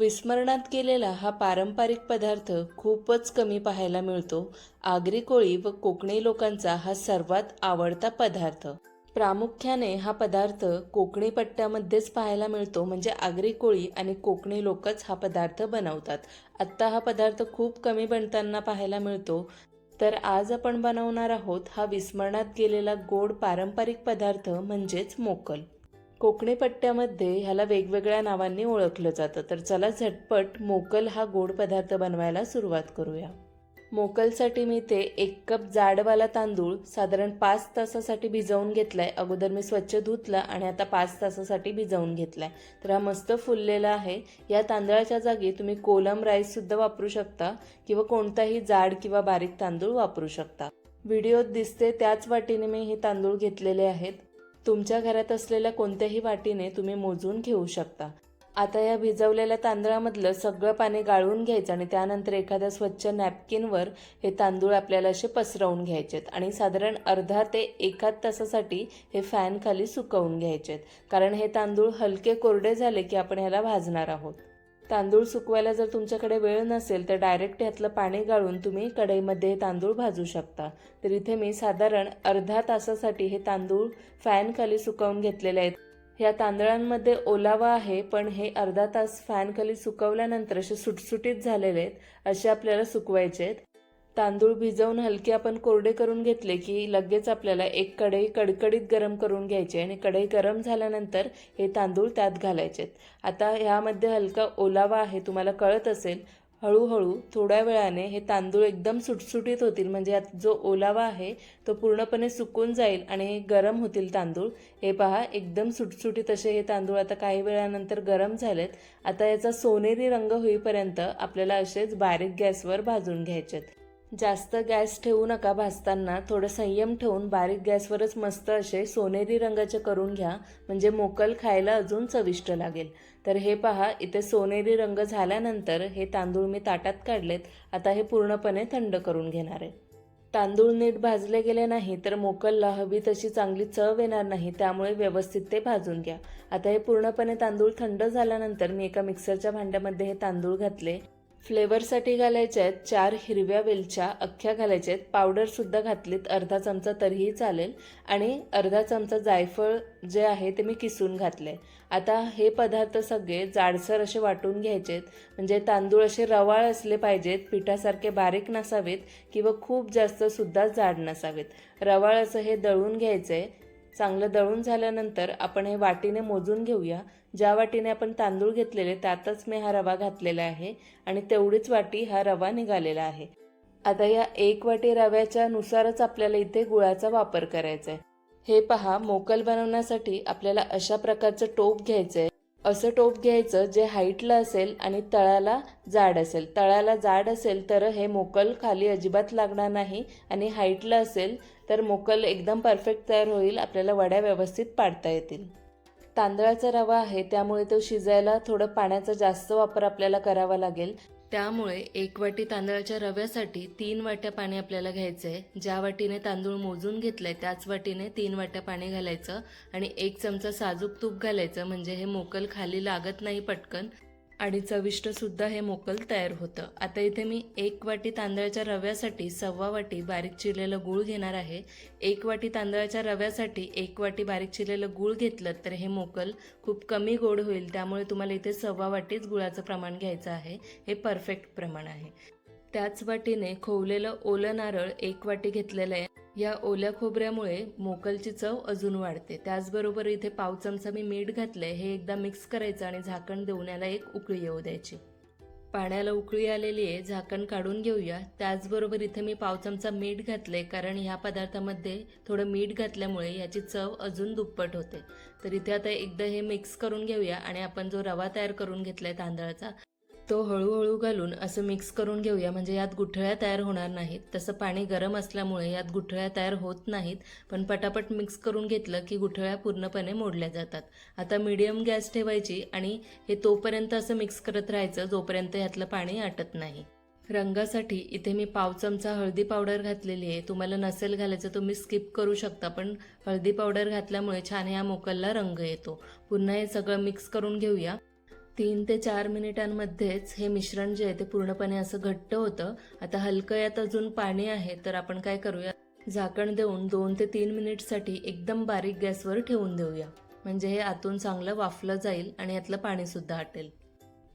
विस्मरणात गेलेला हा पारंपरिक पदार्थ खूपच कमी पाहायला मिळतो. आगरी कोळी व कोकणी लोकांचा हा सर्वात आवडता पदार्थ. प्रामुख्याने हा पदार्थ कोकणी पट्ट्यामध्येच पाहायला मिळतो म्हणजे आगरी कोळी आणि कोकणी लोकच हा पदार्थ बनवतात. आत्ता हा पदार्थ खूप कमी बनताना पाहायला मिळतो. तर आज आपण बनवणार आहोत हा विस्मरणात गेलेला गोड पारंपरिक पदार्थ म्हणजेच मोकल. कोकणी पट्ट्यामध्ये ह्याला वेगवेगळ्या नावांनी ओळखलं जातं. तर चला झटपट मोकल हा गोड पदार्थ बनवायला सुरुवात करूया. मोकलसाठी मी ते एक कप जाडवाला तांदूळ साधारण पाच तासासाठी भिजवून घेतलाय. अगोदर मी स्वच्छ धुतला आणि आता पाच तासासाठी भिजवून घेतलाय. तर हा मस्त फुललेला आहे. या तांदळाच्या जागी तुम्ही कोलम राईससुद्धा वापरू शकता किंवा कोणताही जाड किंवा बारीक तांदूळ वापरू शकता. व्हिडिओत दिसते त्याच वाटीने मी हे तांदूळ घेतलेले आहेत. तुमच्या घरात असलेल्या कोणत्याही वाटीने तुम्ही मोजून घेऊ शकता. आता या भिजवलेल्या तांदळामधलं सगळं पाणी गाळून घ्यायचं आणि त्यानंतर एखाद्या स्वच्छ नॅपकिनवर हे तांदूळ आपल्याला असे पसरवून घ्यायचेत आणि साधारण अर्धा ते एकाच तासासाठी हे फॅनखाली सुकवून घ्यायचेत. कारण हे तांदूळ हलके कोरडे झाले की आपण ह्याला भाजणार आहोत. तांदूळ सुकवायला जर तुमच्याकडे वेळ नसेल तर डायरेक्ट ह्यातलं पाणी गाळून तुम्ही कढईमध्ये तांदूळ भाजू शकता. तर इथे मी साधारण अर्धा तासासाठी हे तांदूळ फॅन खाली सुकवून घेतलेले आहेत. ह्या तांदळांमध्ये ओलावा आहे पण हे अर्धा तास फॅन खाली सुकवल्यानंतर असे सुटसुटीत झालेले आहेत असे आपल्याला सुकवायचे आहेत. तांदूळ भिजवून हलके आपण कोरडे करून घेतले की लगेच आपल्याला एक कढई कडकडीत गरम करून घ्यायची आणि कढई गरम झाल्यानंतर हे तांदूळ त्यात घालायचे. आता ह्यामध्ये हलका ओलावा आहे तुम्हाला कळत असेल. हळूहळू थोड्या वेळाने हे तांदूळ एकदम सुटसुटीत होतील म्हणजे यात जो ओलावा आहे तो पूर्णपणे सुकून जाईल आणि हे गरम होतील तांदूळ. हे पहा एकदम सुटसुटीत असे हे तांदूळ आता काही वेळानंतर गरम झालेत. आता याचा सोनेरी रंग होईपर्यंत आपल्याला असेच बारीक गॅसवर भाजून घ्यायचेत. जास्त गॅस ठेवू नका भाजताना थोडं संयम ठेवून बारीक गॅसवरच मस्त असे सोनेरी रंगाचे करून घ्या म्हणजे मोकल खायला अजून चविष्ट लागेल. तर हे पहा इथे सोनेरी रंग झाल्यानंतर हे तांदूळ मी ताटात काढलेत आता हे पूर्णपणे थंड करून घेणार आहे. तांदूळ नीट भाजले गेले नाही तर मोकलला हवी तशी चांगली चव येणार नाही त्यामुळे व्यवस्थित ते भाजून घ्या. आता हे पूर्णपणे तांदूळ थंड झाल्यानंतर मी एका मिक्सरच्या भांड्यामध्ये हे तांदूळ घातले. फ्लेवरसाठी घालायच्या आहेत चार हिरव्या वेलच्या अख्ख्या घालायच्या आहेत. पावडरसुद्धा घातलीत अर्धा चमचा तरीही चालेल. आणि अर्धा चमचा जायफळ जे आहे ते मी किसून घातले आता हे पदार्थ सगळे जाडसर असे वाटून घ्यायचे आहेत. म्हणजे तांदूळ असे रवाळ असले पाहिजेत पिठासारखे बारीक नसावेत किंवा खूप जास्त सुद्धा जाड नसावेत. रवाळ असं हे दळून घ्यायचं आहे चांगलं दळून झाल्यानंतर आपण हे वाटीने मोजून घेऊया. ज्या वाटीने आपण तांदूळ घेतलेले त्यातच मी हा रवा घातलेला आहे आणि तेवढीच वाटी हा रवा निघालेला आहे. आता या एक वाटी रव्याच्या नुसारच आपल्याला इथे गुळाचा वापर करायचा आहे हे पहा मोकल बनवण्यासाठी आपल्याला अशा प्रकारचं टोप घ्यायचं आहे असं टोप घ्यायचं जे हाईटला असेल आणि तळाला जाड असेल. तळाला जाड असेल तर हे मोकल खाली अजिबात लागणार नाही आणि हाईटला असेल तर मोकल एकदम परफेक्ट तयार होईल आपल्याला वड्या व्यवस्थित पाडता येतील. तांदळाचा रवा आहे त्यामुळे तो शिजायला थोडं पाण्याचा जास्त वापर आपल्याला करावा लागेल. त्यामुळे एक वाटी तांदळाच्या रव्यासाठी तीन वाट्या पाणी आपल्याला घ्यायचं आहे ज्या वाटीने तांदूळ मोजून घेतलंय त्याच वाटीने तीन वाट्या पाणी घालायचं आणि एक चमचा साजूक तूप घालायचं. म्हणजे हे मोकल खाली लागत नाही पटकन. आणि चविष्टसुद्धा हे मोकल तयार होतं. आता इथे मी एक वाटी तांदळाच्या रव्यासाठी सव्वा वाटी बारीक चिरलेलं गूळ घेणार आहे. एक वाटी तांदळाच्या रव्यासाठी एक वाटी बारीक चिरलेलं गूळ घेतलं तर हे मोकल खूप कमी गोड होईल. त्यामुळे तुम्हाला इथे सव्वा वाटीच गुळाचं प्रमाण घ्यायचं आहे. हे परफेक्ट प्रमाण आहे. त्याच वाटीने खोवलेलं ओलं नारळ एक वाटी घेतलेलं आहे. या ओल्या खोबऱ्यामुळे मोकलची चव अजून वाढते. त्याचबरोबर इथे पाव चमचा मी मीठ घातलंय हे एकदा मिक्स करायचं आणि झाकण देऊन याला एक उकळी येऊ द्यायची. पाण्याला उकळी आलेली आहे झाकण काढून घेऊया. त्याचबरोबर इथे मी पाव चमचा मीठ घातलंय कारण ह्या पदार्थामध्ये थोडं मीठ घातल्यामुळे याची चव अजून दुप्पट होते. तर इथे आता एकदा हे मिक्स करून घेऊया आणि आपण जो रवा तयार करून घेतलाय तांदळाचा तो हळूहळू घालून असं मिक्स करून घेऊया. म्हणजे यात गुठळ्या तयार होणार नाहीत. तसं पाणी गरम असल्यामुळे यात गुठळ्या तयार होत नाहीत. पण पटापट मिक्स करून घेतलं की गुठळ्या पूर्णपणे मोडल्या जातात. आता मीडियम गॅस ठेवायची आणि हे तोपर्यंत असं मिक्स करत राहायचं जोपर्यंत यातलं पाणी आटत नाही. रंगासाठी इथे मी पाव चमचा हळदी पावडर घातलेली आहे. तुम्हाला नसेल घालायचं तुम्ही स्किप करू शकता. पण हळदी पावडर घातल्यामुळे छान या मोकलला रंग येतो. पुन्हा हे सगळं मिक्स करून घेऊया. तीन ते चार मिनिटांमध्येच हे मिश्रण जे आहे ते पूर्णपणे असं घट्ट होतं. आता हलकं यात अजून पाणी आहे तर आपण काय करूया? झाकण देऊन दोन ते तीन मिनिटसाठी एकदम बारीक गॅसवर ठेवून देऊया. म्हणजे हे आतून चांगलं वाफलं जाईल आणि यातलं पाणी सुद्धा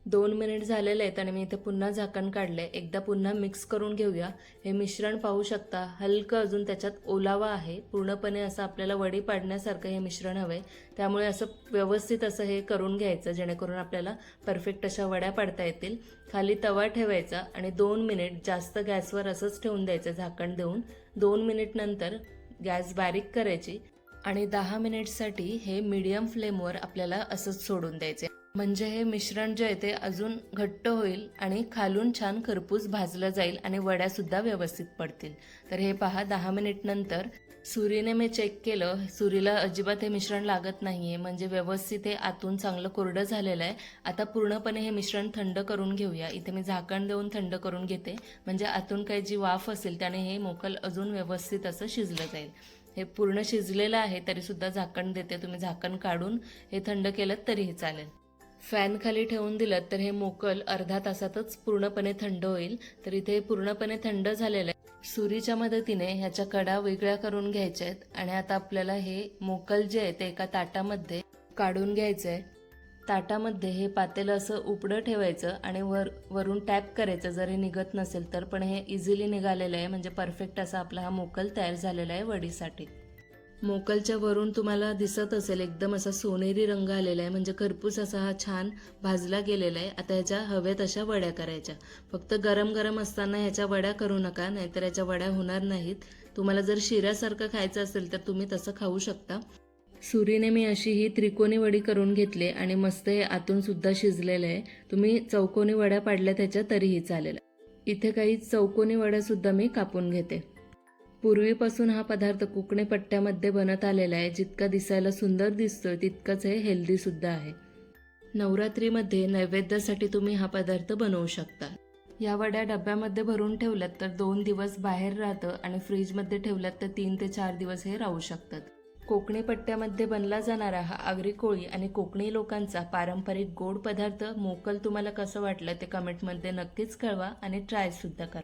दोन मिनिट झालेले आहेत आणि मी इथे पुन्हा झाकण काढलंय. एकदा पुन्हा मिक्स करून घेऊया. हे मिश्रण पाहू शकता हलकं अजून त्याच्यात ओलावा आहे. पूर्णपणे असं आपल्याला वडी पाडण्यासारखं हे मिश्रण हवंय. त्यामुळे असं व्यवस्थित असं हे करून घ्यायचं जेणेकरून आपल्याला परफेक्ट अशा वड्या पाडता येतील. खाली तवा ठेवायचा आणि दोन मिनिट जास्त गॅसवर असंच ठेवून द्यायचं झाकण देऊन. दोन मिनिट नंतर गॅस बारीक करायची. आणि दहा मिनिटसाठी हे मीडियम फ्लेमवर आपल्याला असंच सोडून द्यायचे. म्हणजे हे मिश्रण जे आहे ते अजून घट्ट होईल आणि खालून छान खरपूस भाजलं जाईल आणि वड्या सुद्धा व्यवस्थित पडतील. तर हे पहा दहा मिनिट नंतर सुरीने मी चेक केलं. सुरीला अजिबात हे मिश्रण लागत नाहीये. म्हणजे व्यवस्थित हे आतून चांगलं कोरडं झालेलं आहे. आता पूर्णपणे हे मिश्रण थंड करून घेऊया. इथे मी झाकण देऊन थंड करून घेते. म्हणजे आतून काही जी वाफ असेल त्याने हे मोकल अजून व्यवस्थित असं शिजलं जाईल. हे पूर्ण शिजलेलं आहे तरी सुद्धा झाकण देते. तुम्ही झाकण काढून हे थंड केलं तरीही चालेल. फॅन खाली ठेवून दिलं तर हे मोकल अर्धा तासातच पूर्णपणे थंड होईल. तर इथे हे पूर्णपणे थंड झालेलं आहे. सुरीच्या मदतीने ह्याच्या कडा वेगळ्या करून घ्यायच्या आहेत. आणि आता आपल्याला हे मोकल जे आहे ते एका ताटामध्ये काढून घ्यायचं आहे ताटामध्ये हे पातेलं असं उपडं ठेवायचं आणि वर वरून टॅप करायचं. जर हे निघत नसेल तर पण हे इझिली निघालेलं आहे. म्हणजे परफेक्ट असा आपला हा मोकल तयार झालेला आहे वडीसाठी. मोकलच्या वरून तुम्हाला दिसत असेल एकदम असा सोनेरी रंग आलेला आहे. म्हणजे खरपूस असा हा छान भाजला गेलेला आहे. आता ह्याच्या हवेत अशा वड्या करायच्या. फक्त गरम गरम असताना ह्याच्या वड्या करू नका नाहीतर ह्याच्या वड्या होणार नाहीत. तुम्हाला जर शिऱ्यासारखं खायचं असेल तर तुम्ही तसं खाऊ शकता. सुरीने मी अशी ही त्रिकोणी वडी करून घेतली आणि मस्त हे आतूनसुद्धा शिजलेलं आहे. तुम्ही चौकोनी वड्या पाडल्या त्याच्या तरीही चालेल. इथे काही चौकोनी वड्यासुद्धा मी कापून घेते. पूर्वीपासून हा पदार्थ कोकणी पट्ट्यामध्ये बनत आलेला आहे. जितका दिसायला सुंदर दिसतोय तितकंच हे हेल्दीसुद्धा आहे. नवरात्रीमध्ये नैवेद्यासाठी तुम्ही हा पदार्थ बनवू शकता. या वड्या डब्यामध्ये भरून ठेवल्यात तर दोन दिवस बाहेर राहतं आणि फ्रीजमध्ये ठेवल्यात तर तीन ते चार दिवस हे राहू शकतात. कोकणी पट्ट्यामध्ये बनला जाणारा हा आगरी कोळी आणि कोकणी लोकांचा पारंपरिक गोड पदार्थ मोकल तुम्हाला कसं वाटलं ते कमेंटमध्ये नक्कीच कळवा आणि ट्राय सुद्धा करा.